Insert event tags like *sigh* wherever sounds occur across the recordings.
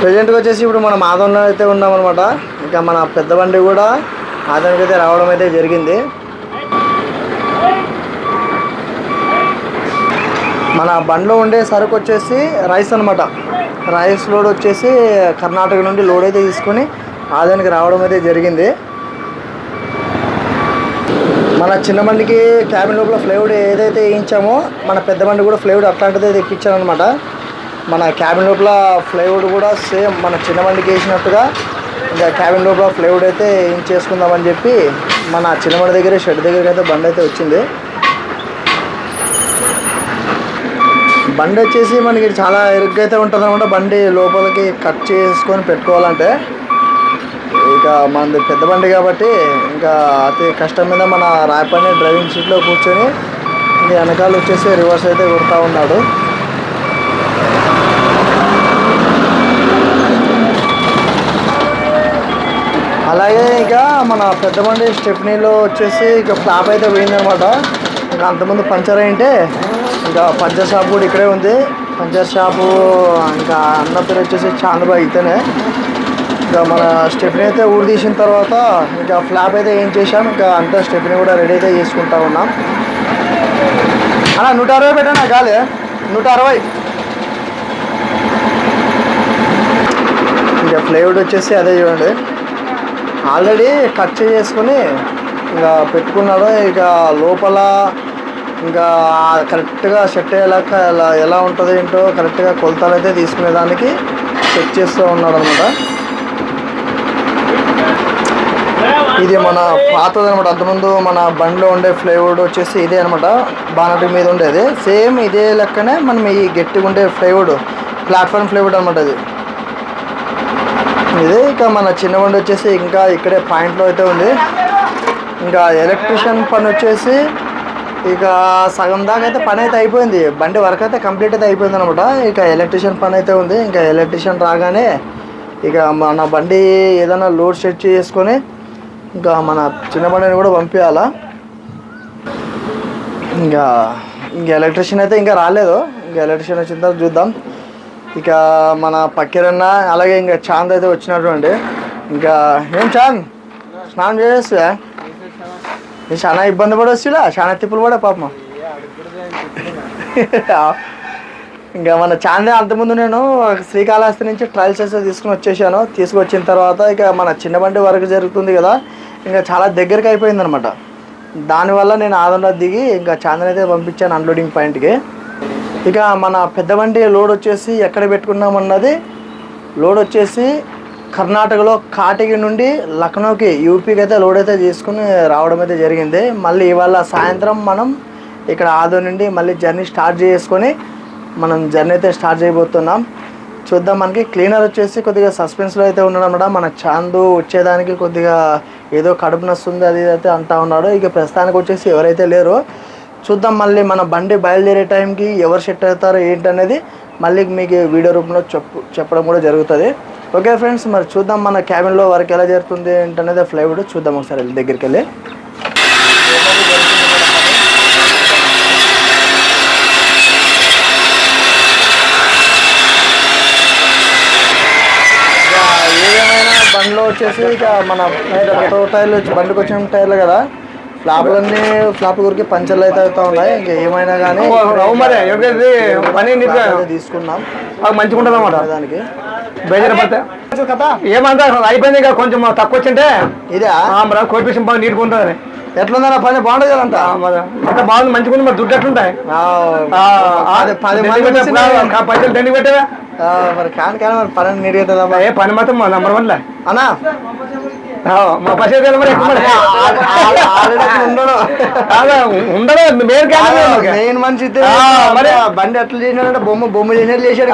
ప్రజెంట్గా వచ్చేసి ఇప్పుడు మనం ఆదంలో అయితే ఉన్నామన్నమాట. ఇంకా మన పెద్ద బండి కూడా ఆదానికి అయితే రావడం అయితే జరిగింది. మన బండిలో ఉండే సరుకు వచ్చేసి రైస్ అనమాట రైస్ లోడ్ వచ్చేసి కర్ణాటక నుండి లోడ్ అయితే తీసుకొని ఆదానికి రావడం అయితే జరిగింది. మన చిన్న బండికి క్యాబిన్ లోపల ఫ్లైవుడ్ ఏదైతే వేయించామో మన పెద్ద బండి కూడా ఫ్లైవుడ్ అట్లాంటిదే ఎక్కించాను అనమాట మన క్యాబిన్ లోపల ఫ్లైవుడ్ కూడా సేమ్ మన చిన్న బండికి వేసినట్టుగా ఇంకా క్యాబిన్ లోపల ఫ్లైవుడ్ అయితే ఏం చేసుకుందామని చెప్పి మన చిన్నబండి దగ్గర షెడ్ దగ్గరికి అయితే బండి అయితే వచ్చింది. బండి వచ్చేసి మనకి చాలా ఇరుగ్గా అయితే ఉంటుంది అనమాట బండి లోపలికి కట్ చేసుకొని పెట్టుకోవాలంటే. ఇక మనది పెద్ద బండి కాబట్టి ఇంకా అతి కష్టం మీద మన రాయపని డ్రైవింగ్ సీట్లో కూర్చొని ఇంక వెనకాల వచ్చేసి రివర్స్ అయితే కొడతా ఉన్నాడు. అలాగే ఇక మన పెద్ద బండి స్టెప్నీలో వచ్చేసి ఇక ఫ్లాప్ అయితే పోయిందనమాట ఇంకా అంతకుముందు పంచర్ అయింటే ఇంకా పంచర్ షాప్ కూడా ఇక్కడే ఉంది. పంచర్ షాపు ఇంకా అన్న పేరు వచ్చేసి చాంద్రబాబు అయితేనే ఇంకా మన స్టెప్ని అయితే ఊరు తీసిన తర్వాత ఇంకా ఫ్లాప్ అయితే ఏం చేశాం ఇంకా అంతా స్టెప్ని కూడా రెడీ అయితే చేసుకుంటా ఉన్నాం. అలా నూట అరవై పెట్టానా కాలే నూట అరవై. ఇంకా ప్లైవుడ్ వచ్చేసి అదే చూడండి. ఆల్రెడీ కట్ చేసుకొని ఇంకా పెట్టుకున్నాడు ఇక లోపల ఇంకా కరెక్ట్గా సెట్ అయ్యేలాక ఎలా ఎలా ఉంటుంది ఏంటో కరెక్ట్గా కొలతలు అయితే తీసుకునేదానికి చెక్ చేస్తూ ఉన్నాడు అనమాట ఇది మన పాతది అనమాట అంతకుముందు మన బండిలో ఉండే ఫ్లైవుడ్ వచ్చేసి ఇదే అనమాట బానటి మీద ఉండేది. సేమ్ ఇదే లెక్కనే మనం ఈ గట్టిగా ఉండే ఫ్లైవుడ్ ప్లాట్ఫామ్ ఫ్లైవుడ్ అనమాట అది ఇది ఇక మన చిన్న బండి వచ్చేసి ఇంకా ఇక్కడే పాయింట్లో అయితే ఉంది. ఇంకా ఎలక్ట్రిషియన్ పని వచ్చేసి ఇక సగం దాకా అయితే పని అయితే అయిపోయింది. బండి వర్క్ అయితే కంప్లీట్ అయితే అయిపోయింది అనమాట ఇక ఎలక్ట్రిషియన్ పని అయితే ఉంది. ఇంకా ఎలక్ట్రిషియన్ రాగానే ఇక మన బండి ఏదైనా లోడ్ సెట్ చేసుకొని ఇంకా మన చిన్న బండిని కూడా పంపించాలా. ఇంకా ఇంకా ఎలక్ట్రిషియన్ అయితే ఇంకా రాలేదు. ఇంకా ఎలక్ట్రిషియన్ వచ్చిన తర్వాత చూద్దాం. ఇక మన పక్కిరన్న అలాగే ఇంకా చాంద్ అయితే వచ్చినటువంటి ఇంకా ఏం చాంద్? స్నానం చేసేస్తా నేను చాలా ఇబ్బంది పడొచ్చులా? చాలా తిప్పులు పడే పాపం. ఇంకా మన చాందే అంతకుముందు నేను శ్రీకాళహస్తి నుంచి ట్రయల్స్ అయితే తీసుకుని వచ్చేసాను. తీసుకొచ్చిన తర్వాత ఇక మన చిన్న బండి వరకు జరుగుతుంది కదా ఇంకా చాలా దగ్గరికి అయిపోయింది అనమాట దానివల్ల నేను ఆదంలో దిగి ఇంకా చాందని అయితే పంపించాను అన్లోడింగ్ పాయింట్కి ఇక మన పెద్ద బండి లోడ్ వచ్చేసి ఎక్కడ పెట్టుకున్నామన్నది లోడ్ వచ్చేసి కర్ణాటకలో కాటకి నుండి లక్నోకి యూపీకి అయితే లోడ్ అయితే తీసుకుని రావడం అయితే జరిగింది. మళ్ళీ ఇవాళ సాయంత్రం మనం ఇక్కడ ఆదో నుండి మళ్ళీ జర్నీ స్టార్ట్ చేసుకొని మనం జర్నీ అయితే స్టార్ట్ చేయబోతున్నాం. చూద్దాం మనకి క్లీనర్ వచ్చేసి కొద్దిగా సస్పెన్స్లో అయితే ఉన్నాడు అనమాట మన చాందు వచ్చేదానికి కొద్దిగా ఏదో కడుపు నస్తుంది అది అయితే అంటా ఉన్నాడు. ఇక ప్రస్తుతానికి వచ్చేసి ఎవరైతే లేరో చూద్దాం మళ్ళీ మన బండి బయలుదేరే టైంకి ఎవరు సెట్ అవుతారో ఏంటనేది మళ్ళీ మీకు వీడియో రూపంలో చెప్పు చెప్పడం కూడా జరుగుతుంది. ఓకే ఫ్రెండ్స్ మరి చూద్దాం మన క్యాబిన్లో వర్క్ ఎలా జరుగుతుంది ఏంటనేది ఫ్లైవుడ్ చూద్దాం ఒకసారి దగ్గరికి వెళ్ళి. ఏదేమైనా బండిలో వచ్చేసి ఇక మన టైర్లు వచ్చి బండికి వచ్చిన టైర్లు కదా. ఫ్లాపులన్నీ ఫ్లాప్ గురికి పంచర్లు అయితే అవుతా ఉన్నాయి. ఇంకా ఏమైనా కానీ పని తీసుకున్నాం. మంచిగా ఉంటుంది అన్నమాట దానికి. ఏమంతా అయిపోయింది ఇంకా కొంచెం తక్కువ వచ్చింటే. ఇదే? మరి కోర్పొరేషన్ బాగా నీట్గా ఉంటుంది ఎట్లుందన్న పని? బాగుండదు కదంట. మరి అంత బాగుంది మంచిగా ఉంది మరి దుడ్డు ఎట్లుంటాయి? పైసలు పెట్టావా? మరి కాని కానీ మరి పని అవుతుందా ఏ పని మాత్రం నంబర్ వన్లే అన్నా మా అదే, ఉండదు. మెయిన్ మనిషి మరి- బండి చేసినాడంటే బొమ్మ బొమ్మ చేసినట్టు చేశాడు.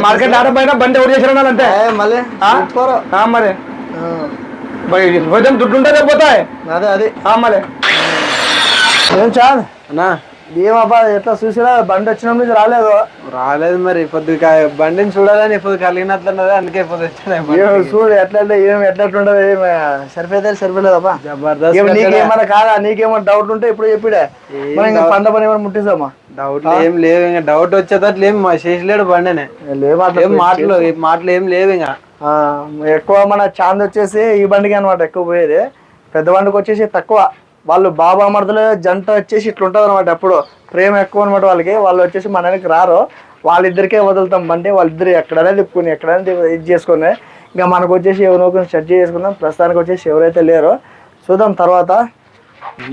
మార్కెట్ ఆడపోయినా బండి ఎవరు అంతే. మళ్ళీ మరి. దుడ్డు ఉంటే పోతాయి. అదే అది. ఆ, మరి. ఏం చాలు? అన్నా ఏమబ్బా ఎట్లా చూసినా బండి వచ్చిన నుంచి రాలేదు. రాలేదు మరి పొద్దు బండిని చూడాలని ఇప్పుడు కలిగినట్లున్నది అందుకే ఇప్పుడు చూడు ఎట్లా ఏం ఎట్లా ఉండదు ఏం సరిపోతే సరిపోలేదబ్బా. జబర్దస్త్. నీకేమన్నా కాదా నీకేమన్నా డౌట్ ఉంటే ఇప్పుడు చెప్పిడే. మనం ఇంకా పంట పని ఏమైనా ముట్టిస్తామా డౌట్ ఏం లేవు ఇంకా డౌట్ వచ్చేటట్లు ఏం మా చేసలేడు బండినే. లేవు మాటలు మాటలు ఏం లేవు ఇంకా. ఎక్కువ మన చాంద్ వచ్చేసి ఈ బండికి అనమాట ఎక్కువ పోయేది. పెద్ద బండికి వచ్చేసి తక్కువ. వాళ్ళు బాబా మరదలు జంట వచ్చేసి ఇట్లా ఉంటుంది అనమాట ఎప్పుడు. ప్రేమ ఎక్కువ అనమాట వాళ్ళకి. వాళ్ళు వచ్చేసి మన వెనక్కి రారు. వాళ్ళిద్దరికే వదులుతాం. బండి వాళ్ళిద్దరు ఎక్కడైనా తిప్పుకుని ఎక్కడైనా ఇది చేసుకుని ఇంకా మనకు వచ్చేసి ఎవరో ఒకరిని సెర్చ్ చేసుకుందాం. ప్రస్తుతానికి వచ్చేసి ఎవరైతే లేరో చూద్దాం తర్వాత.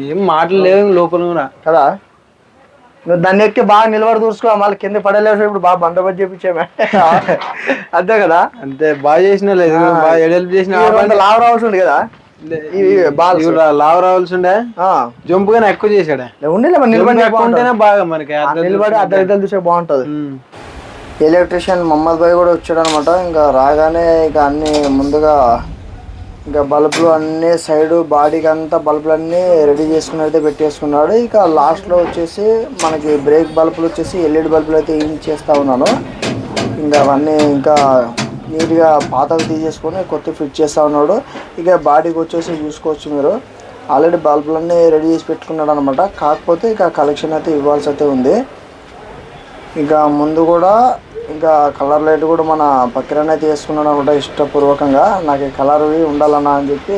ఏం మాటలు లేవు లోపల కూడా కదా? నువ్వు దాన్ని ఎక్కి బాగా నిలబడి చూసుకో మళ్ళీ కింద పడలేవు. ఇప్పుడు బాగా బందోబస్తు చేపించామే. *laughs* అంతే కదా? అంతే. బాగా చేసిన లేదు. బాగా చేసిన లావు రావాల్సి ఉంది కదా? లావు రావాల్సి ఉండే. జంపు కానీ ఎక్కువ చేశాడే. ఉండేలే మరి నిలబడి ఉంటేనే బాగా మనకి నిలబడి అద్దరు ఇద్దరు చూసే బాగుంటది. ఎలక్ట్రీషియన్ మహమ్మద్ భాయ్ కూడా వచ్చాడు అనమాట ఇంకా రాగానే ఇక అన్ని ముందుగా ఇంకా బల్బులు అన్ని సైడ్ బాడీకి అంతా బల్బులు అన్ని రెడీ చేసుకుని అయితే పెట్టేసుకున్నాడు. ఇక లాస్ట్లో వచ్చేసి మనకి బ్రేక్ బల్బులు వచ్చేసి ఎల్ఈడి బల్బులు అయితే ఏం చేస్తా ఉన్నాను. ఇంకా అవన్నీ ఇంకా నీట్గా పాతవి తీసేసుకొని కొత్త ఫిట్ చేస్తా ఉన్నాడు. ఇక బాడీకి వచ్చేసి చూసుకోవచ్చు మీరు. ఆల్రెడీ బల్బులన్నీ రెడీ చేసి పెట్టుకున్నాడు అనమాట కాకపోతే ఇక కలెక్షన్ అయితే ఇవ్వాల్సి అయితే ఉంది. ఇంకా ముందు కూడా ఇంకా కలర్ లైట్ కూడా మన పక్కనే తీసుకున్నాడు అనమాట ఇష్టపూర్వకంగా. నాకు ఈ ఉండాలన్నా అని చెప్పి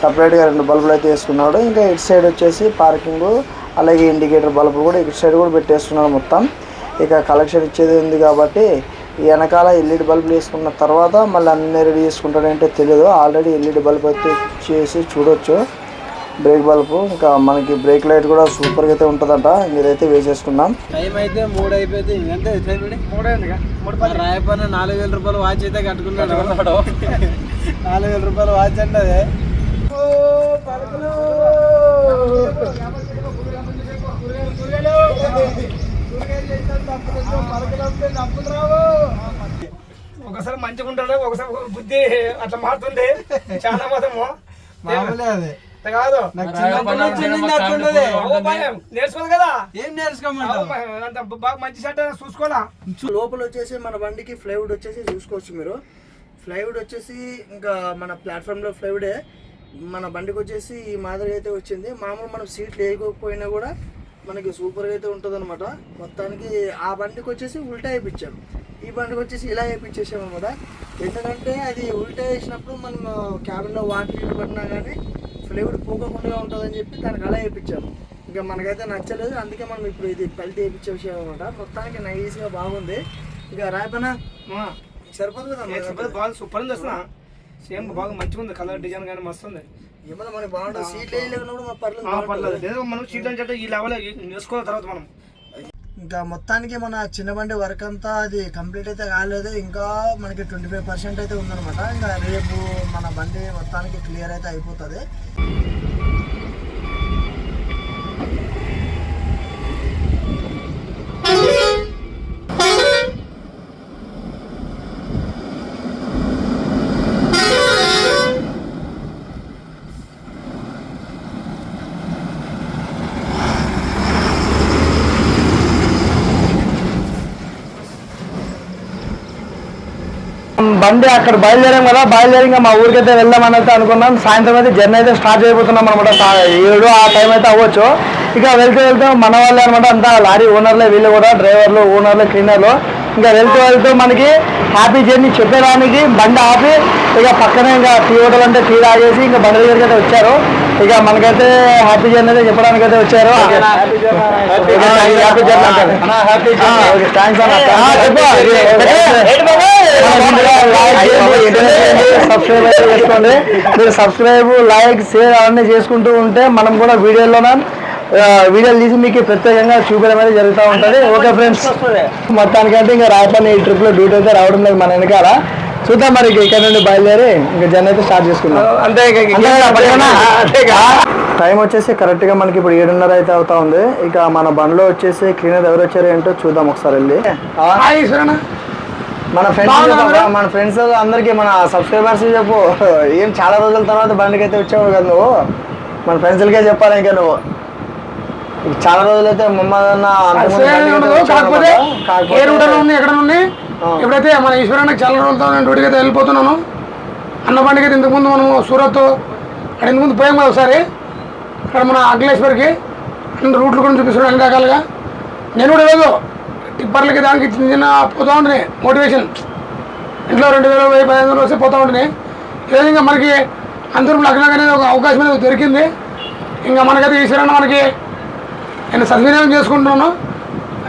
సపరేట్గా రెండు బల్బులు అయితే వేసుకున్నాడు ఇంకా ఇటు సైడ్ వచ్చేసి పార్కింగ్ అలాగే ఇండికేటర్ బల్బులు కూడా ఇటు సైడ్ కూడా పెట్టేస్తున్నాడు మొత్తం. ఇక కలెక్షన్ ఇచ్చేది ఉంది కాబట్టి వెనకాల ఎల్ఈడి బల్బులు వేసుకున్న తర్వాత మళ్ళీ అన్ని రెడీ చేసుకుంటాడంటే తెలియదు. ఆల్రెడీ ఎల్ఈడి బల్బ్ అయితే చేసి చూడొచ్చు. బ్రేక్ బల్బు ఇంకా మనకి బ్రేక్ లైట్ కూడా సూపర్గా అయితే ఉంటుందంట. మీరైతే వేసేసుకున్నాం టైం అయితే మూడు మూడు రాయపన్న నాలుగు వేల రూపాయలు వాచ్ అయితే కట్టుకున్నాడు. నాలుగు వేల రూపాయలు వాచ్ అంటే అదే. ఒకసారి మంచిగా ఉంటాడు? ఒకసారి బుద్ధి అట్లా మారుతుంది చాలా మతము మామూలే అదే. అంతే కాదు. కదా? ఏం నేర్చుకోమంటావు? అవ్వ భయం. అంత బాగా మంచి షర్ట్ చూసుకోవాలా? లోపల వచ్చేసి మన బండికి ఫ్లైవుడ్ వచ్చేసి చూసుకోవచ్చు మీరు. ఫ్లైవుడ్ వచ్చేసి ఇంకా మన ప్లాట్ఫామ్లో ఫ్లైవుడే. మన బండికి వచ్చేసి ఈ మాదిరిగా అయితే వచ్చింది. మామూలు మనం సీట్లు వేయకపోయినా కూడా మనకి సూపర్గా అయితే ఉంటుంది అనమాట మొత్తానికి ఆ బండికి వచ్చేసి ఉల్టా వేయించాం ఈ బండికి వచ్చేసి ఇలా వేయించేసాం అనమాట ఎందుకంటే అది ఉల్టా వేసినప్పుడు మనం క్యాబిన్లో వాటర్ నీళ్ళు పడినా కానీ ఫ్లేవర్ పోకుండా ఉంటుందని చెప్పి దానికి అలా వేయించాము ఇంకా మనకైతే నచ్చలేదు. అందుకే మనం ఇప్పుడు ఇది పల్టీ వేయించే విషయం అనమాట మొత్తానికి నైస్గా బాగుంది. ఇక రాయపన? సరిపోదు. కదా సూపర్ ఉంది వస్తున్నా సేమ్ బాగా మంచిగా ఉంది కలర్ డిజైన్ కానీ మస్తు ఉంది. లేదు మనం అంటే ఈ లెవెల్ నేర్చుకున్న తర్వాత మనం. ఇంకా మొత్తానికి మన చిన్న బండి వర్క్ అంతా అది కంప్లీట్ అయితే కాలేదు. ఇంకా మనకి ట్వంటీ ఫైవ్ పర్సెంట్ అయితే ఉందన్నమాట. ఇంకా రేపు మన బండి మొత్తానికి క్లియర్ అయితే అయిపోతుంది. బండి అక్కడ బయలుదేరాం కదా బయలుదేరి ఇంకా మా ఊరికైతే వెళ్దామని అయితే అనుకున్నాం. సాయంత్రం అయితే జర్నీ అయితే స్టార్ట్ చేయబోతున్నాం అనమాట ఏడు ఆ టైం అయితే అవ్వచ్చు. ఇక వెళ్తే వెళ్తే మన వాళ్ళే అనమాట అంతా లారీ ఓనర్లే వీళ్ళు కూడా డ్రైవర్లు ఓనర్లు క్లీనర్లు. ఇంకా వెళ్తూ వెళ్తూ మనకి హ్యాపీ జర్నీ చెప్పేదానికి బండి ఆపి ఇక పక్కనే ఇంకా టీ హోటల్ అంటే టీ తాగేసి ఇంకా బండి దగ్గరికి అయితే వచ్చారు ఇక మనకైతే హ్యాపీ జర్నీ అయితే చెప్పడానికి అయితే వచ్చారు హ్యాపీ జర్నీ అంటారు ఓకే థ్యాంక్స్ సబ్స్క్రైబ్ అయితే చేసుకోండి మీరు సబ్స్క్రైబ్ లైక్ షేర్ అవన్నీ చేసుకుంటూ ఉంటే మనం కూడా వీడియోలోనే వీడియోలు తీసి మీకు ప్రత్యేకంగా చూపించడం అనేది జరుగుతూ ఉంటుంది. ఓకే ఫ్రెండ్స్ మొత్తానికైతే ఇంకా రాయపల్లి ఈ ట్రిప్లో డ్యూటీ అయితే రావడం లేదు మన వెనకాల. చూద్దాం మరి ఇక ఇక్కడ నుండి బయలుదేరి ఇంకా జర్నీ అయితే స్టార్ట్ చేసుకుందాం. అంతే టైం వచ్చేసి కరెక్ట్గా మనకి ఇప్పుడు ఏడున్నర అయితే అవుతా ఉంది. ఇక మన బండిలో వచ్చేసి క్లీనర్ ఎవరు వచ్చారు ఏంటో చూద్దాం ఒకసారి వెళ్ళి. మన ఫ్రెండ్స్ మన ఫ్రెండ్స్ అందరికి మన సబ్స్క్రైబర్స్ చెప్పు. ఏం చాలా రోజుల తర్వాత బండికి అయితే వచ్చావు కదా నువ్వు? మన ఫ్రెండ్స్లకే చెప్పాలి ఇంకా నువ్వు. చాలా రోజులైతే మమ్మల్ని కాకపోతే ఏ రూట్లో ఉంది ఎక్కడ ఆ. ఎప్పుడైతే మన ఈశ్వరానికి చాలా రోజులతో నేను డ్యూటీకి అయితే వెళ్ళిపోతున్నాను అన్న అయితే ఇంతకుముందు మనము సూరత్ అక్కడ ఇంతకుముందు పోయాం కదా ఒకసారి. అక్కడ మన అఖిలేశ్వర్కి అన్ని రూట్లు కూడా చూపిస్తున్నాడు అన్ని రకాలుగా. నేను కూడా ఏదో టిప్పర్లకి దానికి చిన్న చిన్న పోతా ఉంటున్నాయి మోటివేషన్. ఇంట్లో రెండు వేలు వెయ్యి పదిహేను వందలు వస్తే పోతా ఉంటున్నాయి. లేదు ఇంకా మనకి అందరూ లగ్నం అనేది ఒక అవకాశం అనేది దొరికింది. ఇంకా మనకైతే ఈశ్వరన్న మనకి నేను సద్వినియోగం చేసుకుంటున్నాను.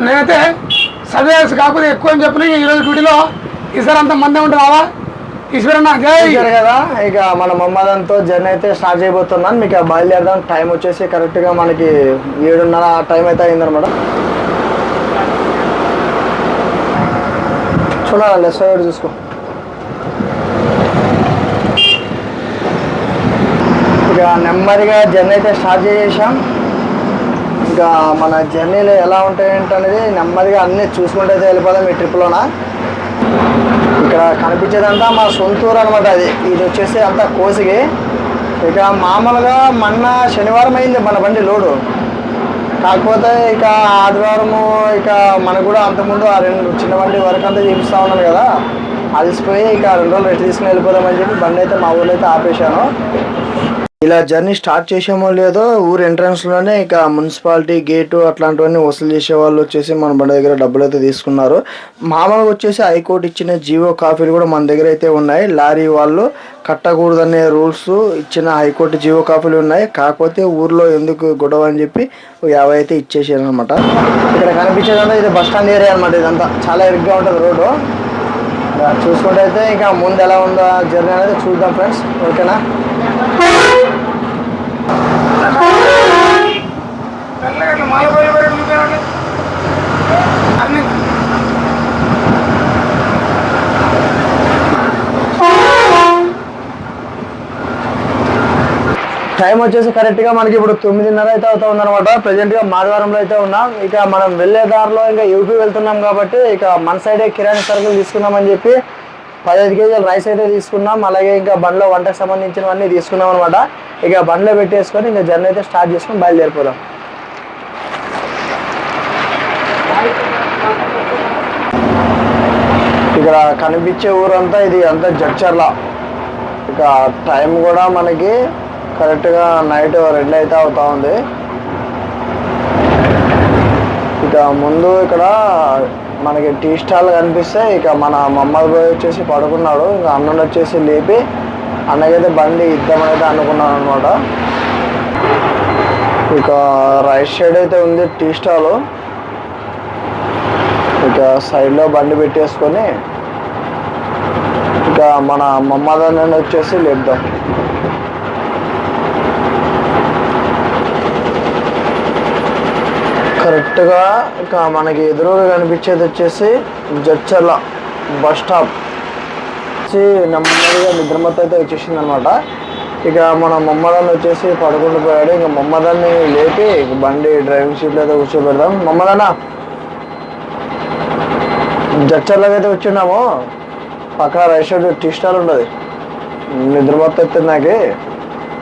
నేనైతే సర్వేస్ కాకపోతే ఎక్కువ అని చెప్పిన ఈరోజు డ్యూటీలో ఈసారి అంత మందే ఉంటావా ఈశ్వరన్న జై! కదా ఇక మన మమ్మదంతో జర్నీ అయితే స్టార్ట్ చేయబోతున్నాను. మీకు బయలుదేరదాం టైం వచ్చేసి కరెక్ట్గా మనకి ఏడున్నర టైం అయితే అయిందనమాట చూడాలి లెఫ్ట్ సైడ్ చూసుకో. ఇక నెమ్మదిగా జర్నీ అయితే స్టార్ట్ చేసేసాం. ఇంకా మన జర్నీలు ఎలా ఉంటాయంటనేది నెమ్మదిగా అన్నీ చూసుకుంటే అయితే వెళ్ళిపోదాం ఈ ట్రిప్లోన ఇక్కడ కనిపించేదంతా మా సొంతూరు అనమాట అది. ఇది వచ్చేసి అంతా కోసిగి. ఇక మామూలుగా మొన్న శనివారం అయింది మన బండి లోడు. కాకపోతే ఇక ఆదివారము ఇక మనకు కూడా అంతకుముందు ఆ రెండు చిన్న బండి వరకు అంతా చూపిస్తూ ఉన్నాను కదా. అలసిపోయి ఇక రెండు రోజులు రెస్ట్ తీసుకుని వెళ్ళిపోదామని చెప్పి బండి అయితే మా ఊళ్ళో అయితే ఆపేశాను. ఇలా జర్నీ స్టార్ట్ చేసామో లేదో ఊరు ఎంట్రన్స్లోనే ఇక మున్సిపాలిటీ గేటు అట్లాంటివన్నీ వసూలు చేసే వాళ్ళు వచ్చేసి మన బండి దగ్గర డబ్బులు అయితే తీసుకున్నారు. మామూలుగా వచ్చేసి హైకోర్టు ఇచ్చిన జీవో కాపీలు కూడా మన దగ్గర అయితే ఉన్నాయి. లారీ వాళ్ళు కట్టకూడదనే రూల్స్ ఇచ్చిన హైకోర్టు జీవో కాపీలు ఉన్నాయి. కాకపోతే ఊర్లో ఎందుకు గొడవ అని చెప్పి యాభై అయితే ఇచ్చేసారు అనమాట ఇక్కడ కనిపించేదంతా ఇది బస్ స్టాండ్ ఏరియా అనమాట ఇదంతా. చాలా ఇరుగ్గా ఉంటుంది రోడ్డు. చూసుకుంటే అయితే ఇంకా ముందు ఎలా ఉందో జర్నీ అనేది చూద్దాం ఫ్రెండ్స్ ఓకేనా టైం వచ్చేసి కరెక్ట్గా మనకి ఇప్పుడు తొమ్మిదిన్నర అయితే అవుతా ఉందన్నమాట. ప్రెసెంట్గా మాధవరంలో అయితే ఉన్నాం. ఇక మనం వెళ్ళే దారిలో ఇంకా యూపీ వెళ్తున్నాం కాబట్టి ఇక మన సైడే కిరాణా సరుకులు తీసుకుందామని చెప్పి పదహైదు కేజీలు రైస్ అయితే తీసుకున్నాం. అలాగే ఇంకా బండ్లో వంటకు సంబంధించినవన్నీ తీసుకున్నాం అనమాట ఇక బండ్లో పెట్టేసుకొని ఇంకా జర్నీ అయితే స్టార్ట్ చేసుకొని బయలుదేరిపోదాం. ఇక్కడ కనిపించే ఊరంతా ఇది అంతా జడ్చర్ల. ఇక టైం కూడా మనకి కరెక్ట్గా నైట్ రెండు అయితే అవుతా ఉంది. ఇక ముందు ఇక్కడ మనకి టీ స్టాల్ కనిపిస్తే ఇక మన మమ్మల్ బాయ్ వచ్చేసి పడుకున్నాడు. ఇంకా అన్నుండి వచ్చేసి లేపి అన్నకైతే బండి ఇద్దామని అయితే అనుకున్నాను అనమాట ఇక రైట్ సైడ్ అయితే ఉంది టీ స్టాల్. ఇక సైడ్లో బండి పెట్టేసుకొని ఇక మన మమ్మదాన్ని వచ్చేసి లేపుదాం. కరెక్ట్గా ఇక మనకి ఎదురుగా కనిపించేది వచ్చేసి జడ్చర్ల బస్ స్టాప్. వచ్చి నెమ్మదిగా నిద్రమత్త అయితే వచ్చేసింది అనమాట ఇక మన మమ్మదాన్ని వచ్చేసి పడుకుంటూ పోయాడు. ఇంకా మమ్మదాన్ని లేపి బండి డ్రైవింగ్ సీట్లో అయితే కూర్చోబెడదాం. మమ్మదానా జడ్చర్లకు అయితే వచ్చినాము. పక్కన రైట్ సైడ్ టీ స్టాల్ ఉండదు నిద్రమత్త అయితే నాకు.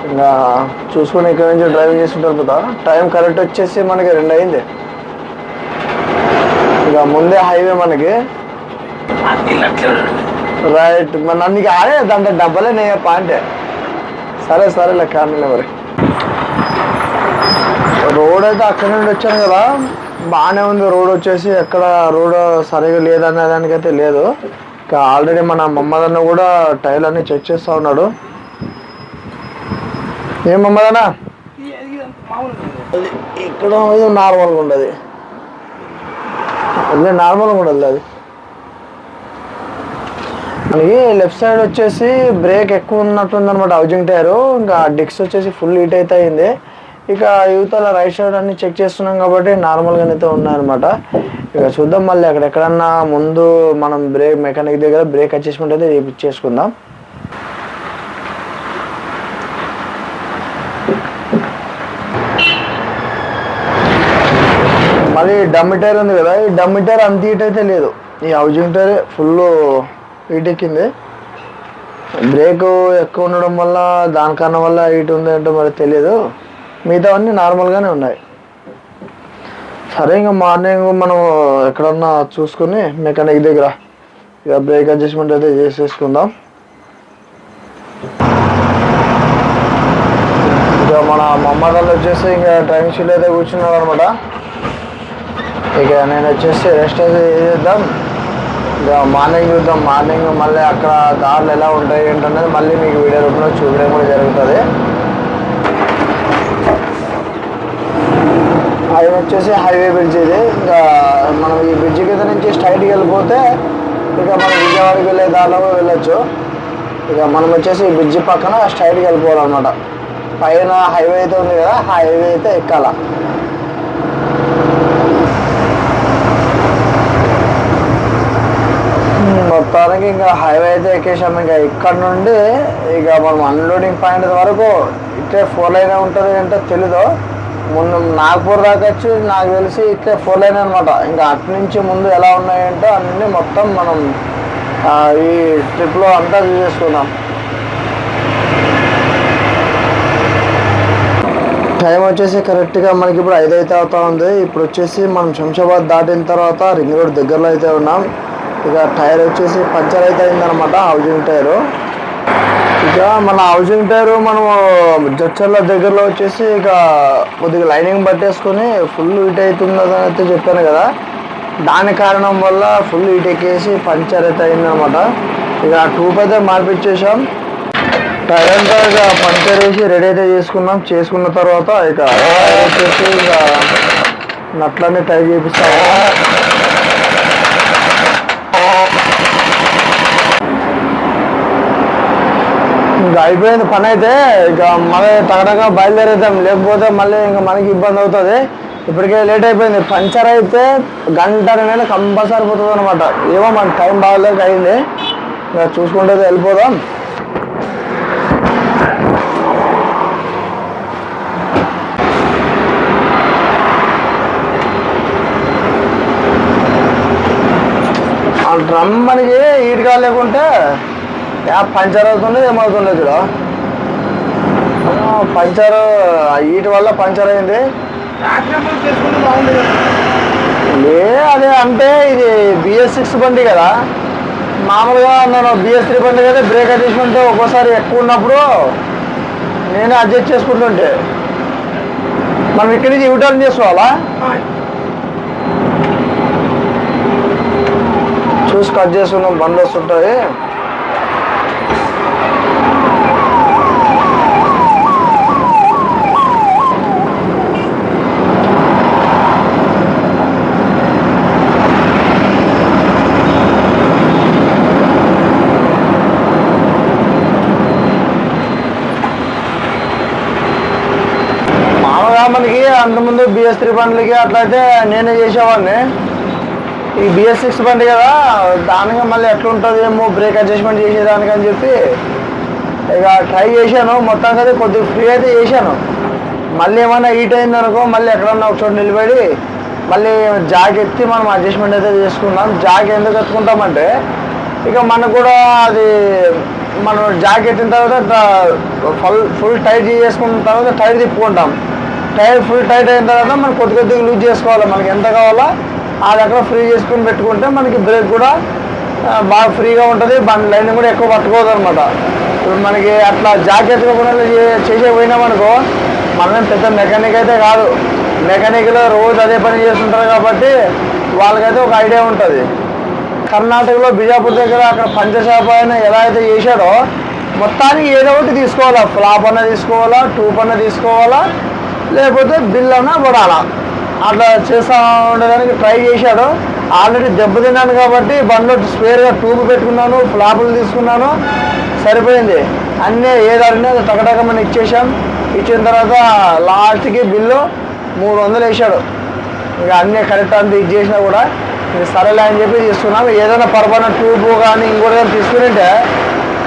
ఇంకా చూసుకుని ఇక్కడ నుంచి డ్రైవింగ్ చేసుకుంటారు పోతా టైం కరెక్ట్ వచ్చేసి మనకి రెండు అయింది ఇక ముందే హైవే మనకి. రైట్ మరి నన్ను ఇక ఆడే దాంట్లో డబ్బలే నేను పాంటే సరే సరే లెక్క మరి. రోడ్ అయితే అక్కడ నుండి వచ్చాను కదా బాగానే ఉంది రోడ్ వచ్చేసి ఎక్కడ రోడ్ సరిగా లేదనే దానికైతే లేదు. ఇక ఆల్రెడీ మన మమ్మదన్న కూడా టైల్ అన్ని చెక్ చేస్తూ ఉన్నాడు. ఏం మమ్మదన్నా ఇక్కడ ఇది నార్మల్గా ఉండదు. అదే నార్మల్గా ఉండదు అది. మనకి లెఫ్ట్ సైడ్ వచ్చేసి బ్రేక్ ఎక్కువ ఉన్నట్టుంది అనమాట హౌజింగ్ టైర్. ఇంకా డిక్స్ వచ్చేసి ఫుల్ హీట్ అయితే అయింది. ఇక యువతల రైట్ సైడ్ అన్ని చెక్ చేస్తున్నాం కాబట్టి నార్మల్గానే అయితే ఉన్నాయన్నమాట. ఇక చూద్దాం మళ్ళీ అక్కడ ఎక్కడన్నా ముందు మనం బ్రేక్ మెకానిక్ దగ్గర బ్రేక్ అడ్జస్ట్మెంట్ అయితే చేసుకుందాం. అది డమ్మి టైర్ ఉంది కదా ఈ డమ్మి టైర్ అంత హీట్ అయితే లేదు. ఈ హౌజింగ్ టైర్ ఫుల్ హీట్ ఎక్కింది. బ్రేక్ ఎక్కువ ఉండడం వల్ల దానికన్నా వల్ల హీట్ ఉంది అంటే మరి తెలియదు మిగతావన్నీ నార్మల్గానే ఉన్నాయి. సరే ఇంకా మార్నింగ్ మనం ఎక్కడన్నా చూసుకుని మెకానిక్ దగ్గర ఇక బ్రేక్ అడ్జస్ట్మెంట్ అయితే చేసేసుకుందాం. ఇక మన మమ్మగాళ్ళు వచ్చేసి ఇంకా డ్రైవింగ్ షీట్ అయితే కూర్చున్నారు అనమాట ఇక నేను వచ్చేసి రెస్ట్ అయితే చేద్దాం. ఇక మార్నింగ్ చూద్దాం. మార్నింగ్ మళ్ళీ అక్కడ దారులు ఎలా ఉంటాయి ఏంటనేది మళ్ళీ మీకు వీడియో రూపంలో చూపించడం కూడా జరుగుతుంది. అది వచ్చేసి హైవే బ్రిడ్జ్ ఇది. ఇంకా మనం ఈ బ్రిడ్జ్ కింద నుంచి స్ట్రైట్కి వెళ్ళిపోతే ఇక మనం విజయవాడకి వెళ్ళే దారిలో వెళ్ళొచ్చు. ఇక మనం వచ్చేసి ఈ బ్రిడ్జ్ పక్కన స్ట్రైట్కి వెళ్ళిపోవాలన్నమాట. పైన హైవే అయితే ఉంది కదా హైవే అయితే ఎక్కాల. మొత్తానికి ఇంకా హైవే అయితే ఎక్కేసాం ఇంకా ఇక్కడ నుండి ఇక మనం అన్లోడింగ్ పాయింట్ వరకు ఇట్లే ఫోర్ లైన్ ఉంటుంది అంటే తెలీదు. ముందు నాగ్పూర్ దాకా వచ్చి నాకు తెలిసి ఇట్లే ఫోర్ లైన్ అనమాట ఇంకా అటు నుంచి ముందు ఎలా ఉన్నాయంటే అన్నీ మొత్తం మనం ఈ ట్రిప్లో అంతా చూసేసుకుందాం టైం వచ్చేసి కరెక్ట్గా మనకి ఇప్పుడు ఐదు అయితే అవుతా ఉంది. ఇప్పుడు వచ్చేసి మనం శంషాబాద్ దాటిన తర్వాత రింగ్ రోడ్ దగ్గరలో అయితే ఉన్నాం. ఇక టైర్ వచ్చేసి పంచర్ అయితే అయిందనమాట హౌసింగ్ టైరు. ఇక మన హౌసింగ్ టైరు మనము జడ్చర్ల దగ్గరలో వచ్చేసి ఇక కొద్దిగా లైనింగ్ పట్టేసుకొని ఫుల్ హీట్ అవుతుందని అయితే చెప్పాను కదా. దాని కారణం వల్ల ఫుల్ హీట్ ఎక్కేసి పంచర్ అయితే అయిందనమాట ఇక ట్యూబ్ అయితే మార్పిచ్చేసాం టైర్ అంతా ఇక పంచర్ వేసి రెడీ అయితే చేసుకున్నాం. చేసుకున్న తర్వాత ఇక వచ్చేసి ఇక నట్లన్నీ టైర్ చేపిస్తాము. ఇంకా అయిపోయింది పని అయితే. ఇక మళ్ళీ తగడగా బయలుదేరేద్దాం. లేకపోతే మళ్ళీ ఇంకా మనకి ఇబ్బంది అవుతుంది. ఇప్పటికే లేట్ అయిపోయింది. పంచర్ అయితే గంట మీద కంపల్సరీ పోతుంది అనమాట ఏమో మన టైం బాగాలేక అయింది. ఇంకా చూసుకుంటే వెళ్ళిపోదాం. ఆ డ్రమ్ మనకి ఈటుగా లేకుంటే పంచర్ అవుతుంది ఏమవుతుండే చూడ. పంచర్ వీటి వల్ల పంచర్ అయింది. లే అదే అంటే ఇది బిఎస్ సిక్స్ బండి కదా. మామూలుగా నేను బిఎస్ త్రీ బండి కదా బ్రేక్ అడ్జస్ట్మెంట్ ఒక్కోసారి ఎక్కువ ఉన్నప్పుడు నేనే అడ్జస్ట్ చేసుకుంటుంటే. మనం ఇక్కడి నుంచి యూటర్న్ చేసుకోవాలా? చూసి కట్ చేసుకున్నాం బండ్లు వస్తుంటాయి. మనకి అంతకుముందు బిఎస్ త్రీ బండ్లకి అట్లయితే నేనే చేసేవాడిని. ఈ బిఎస్ సిక్స్ బండి కదా దానికి మళ్ళీ ఎట్లుంటుంది ఏమో బ్రేక్ అడ్జస్ట్మెంట్ చేసేదానికి అని చెప్పి ఇక ట్రై చేశాను. మొత్తం కదా కొద్దిగా ఫ్రీ అయితే చేశాను. మళ్ళీ ఏమైనా హీట్ అయింది అనుకో మళ్ళీ ఎక్కడన్నా ఒక చోట నిలబడి మళ్ళీ జాక్ ఎత్తి మనం అడ్జస్ట్మెంట్ అయితే చేసుకున్నాం జాగ్ ఎందుకు ఎత్తుకుంటామంటే ఇక మనకు కూడా అది మనం జాగ్ ఎత్తిన తర్వాత ఫుల్ ఫుల్ టైట్ చేసుకున్న తర్వాత టైట్ తిప్పుకుంటాం. టైర్ ఫుల్ టైట్ అయిన తర్వాత మనం కొద్ది కొద్దిగా లూజ్ చేసుకోవాలి. మనకి ఎంత కావాలో ఆ దగ్గర ఫ్రీ చేసుకుని పెట్టుకుంటే మనకి బ్రేక్ కూడా బాగా ఫ్రీగా ఉంటుంది. బండి లైన్ కూడా ఎక్కువ పట్టుకోదు అనమాట ఇప్పుడు మనకి అట్లా జాకెట్ చేసే పోయినామనుకో మనం పెద్ద మెకానిక్ అయితే కాదు. మెకానిక్లో రోజు అదే పని చేస్తుంటారు కాబట్టి వాళ్ళకైతే ఒక ఐడియా ఉంటుంది. కర్ణాటకలో బిజాపూర్ దగ్గర అక్కడ పంచశాప అయినా ఎలా అయితే చేశాడో మొత్తానికి ఏదో ఒకటి తీసుకోవాలా. ఫ్లాప్ అన్న తీసుకోవాలా టూప్ అన్న తీసుకోవాలా లేకపోతే బిల్ అన్న పడాలా. అట్లా చేస్తా ఉండడానికి ట్రై చేశాడు. ఆల్రెడీ దెబ్బతిన్నాను కాబట్టి బండ్లో స్పేర్గా ట్యూబ్ పెట్టుకున్నాను ఫ్లాపులు తీసుకున్నాను సరిపోయింది. అన్నీ ఏదన్నా టకటకమని ఇచ్చేసాం ఇచ్చిన తర్వాత లాస్ట్కి బిల్లు మూడు వందలు వేసాడు ఇంకా అన్నీ కరెక్ట్ అంతా ఇది చేసినా కూడా సరేలే అని చెప్పి తీసుకున్నాం. ఏదైనా పొరపాటున ట్యూబ్ కానీ ఇంకోటి కానీ తీసుకుంటే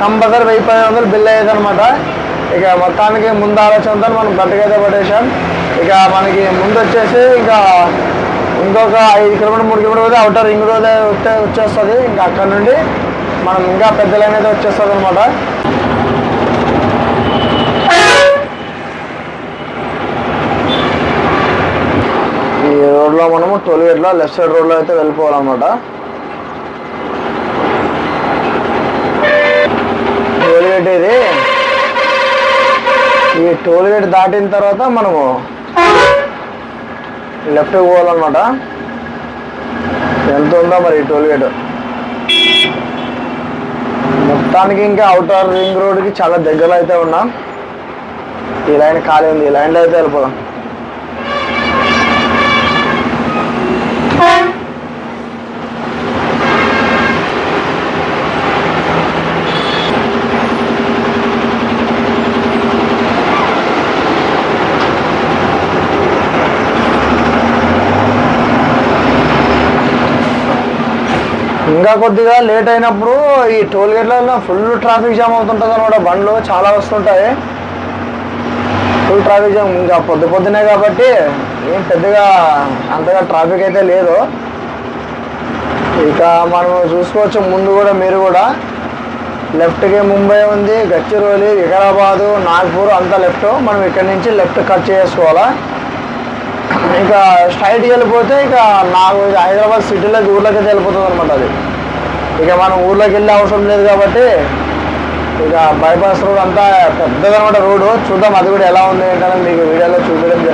కంపల్సరీ వెయ్యి పది వందలు బిల్ అయ్యేది అనమాట ఇక మొత్తానికి ముందు ఆలోచనతో మనం గట్టిగా అయితే పట్టేసాం ఇక మనకి ముందు వచ్చేసి ఇంకా ఇంకొక ఐదు కిలోమీటర్ మూడు కిలోమీటర్ పోతే అవుటర్ రింగ్ రోడ్ వస్తే వచ్చేస్తుంది. ఇంకా అక్కడ నుండి మనం ఇంకా పెద్ద లైన్ అయితే వచ్చేస్తుంది అనమాట ఈ రోడ్లో మనము టోల్గేట్లో లెఫ్ట్ సైడ్ రోడ్లో అయితే వెళ్ళిపోవాలన్నమాట. టోల్గేట్ ఇది ఈ టోల్గేట్ దాటిన తర్వాత మనము లెఫ్ట్ పోవాలన్నమాట. ఎంత ఉందో మరి టోల్ గేట్. మొత్తానికి ఇంకా అవుటర్ రింగ్ రోడ్కి చాలా దగ్గరలో అయితే ఉన్నాం. ఈ లైన్ ఖాళీ ఉంది. ఈ లైన్లో అయితే వెళ్ళిపోదాం. ఇంకా కొద్దిగా లేట్ అయినప్పుడు ఈ టోల్ గేట్లలో ఫుల్ ట్రాఫిక్ జామ్ అవుతుంటుంది అనమాట. బండ్లు చాలా వస్తుంటాయి. ఫుల్ ట్రాఫిక్ జామ్ ఇంకా పొద్దు పొద్దునే కాబట్టి ఏం పెద్దగా అంతగా ట్రాఫిక్ అయితే లేదు. ఇక మనం చూసుకోవచ్చు ముందు కూడా మీరు కూడా. లెఫ్ట్కి ముంబై ఉంది గచ్చిరోలి వికారాబాదు నాగ్పూర్ అంతా లెఫ్ట్ మనం ఇక్కడ నుంచి లెఫ్ట్ కట్ చేసుకోవాలా? ఇక స్ట్రైట్కి వెళ్ళిపోతే ఇక నాకు హైదరాబాద్ సిటీలోకి ఊర్లోకి అయితే వెళ్ళిపోతుంది అనమాట అది. ఇక మనం ఊర్లోకి వెళ్ళే అవసరం లేదు కాబట్టి ఇక బైపాస్ రోడ్ అంతా పెద్దదనమాట రోడ్డు చూద్దాం అది కూడా ఎలా ఉంది ఏంటనే మీకు వీడియోలో చూపించడం